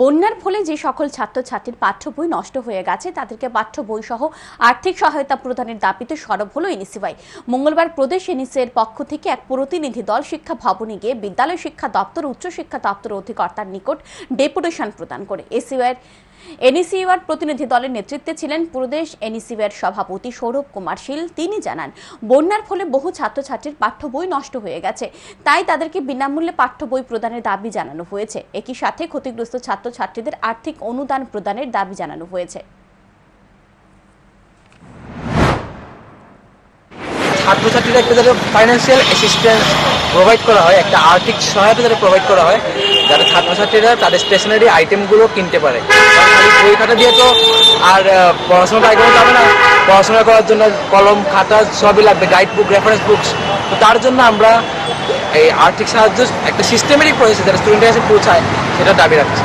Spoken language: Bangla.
বন্যার ফলে যে সকল ছাত্রছাত্রীর পাঠ্য বই নষ্ট হয়ে গেছে, তাদেরকে পাঠ্য বই সহ আর্থিক সহায়তা প্রদানের দাবিতে সরব হলো এনএসিওয়াই মঙ্গলবার প্রদেশ এনএসির পক্ষ থেকে এক প্রতিনিধি দল শিক্ষা ভবনে গিয়ে বিদ্যালয় শিক্ষা দপ্তর উচ্চশিক্ষা দপ্তর অধিকর্তার নিকট ডেপুটেশন প্রদান করে। এসিওয়াইয়ের এনইসিওয়ার প্রতিনিধি দলের নেতৃত্বে ছিলেন প্রদেশ এনইসিওয়ার সভাপতি সৌরভ কুমার শীল। তিনি জানান, বন্যার ফলে বহু ছাত্রছাত্রীর পাঠ্য বই নষ্ট হয়ে গেছে। তাই তাদেরকে বিনামূল্যে পাঠ্য বই প্রদানের দাবি জানানো হয়েছে। একই সাথে ক্ষতিগ্রস্ত ছাত্রছাত্রীদের আর্থিক অনুদান প্রদানের দাবি জানানো হয়েছে। ছাত্রছাত্রীরা একটা যাতে ফাইন্যান্সিয়াল অ্যাসিস্ট্যান্স প্রোভাইড করা হয় একটা আর্থিক সহায়তা যাতে প্রোভাইড করা হয় যাতে ছাত্রছাত্রীরা তাদের স্টেশনারি আইটেমগুলো কিনতে পারে। খালি বই খাতা দিয়ে তো আর আহ, পড়াশোনাটা এগোনো যাবে না। পড়াশোনা করার জন্য কলম খাতা সবই লাগবে গাইড বুক রেফারেন্স বুকস তো তার জন্য আমরা এই আর্থিক সাহায্য একটা সিস্টেমেটিক প্রসেস যাতে স্টুডেন্টের কাছে পৌঁছায় সেটা দাবি রাখছি।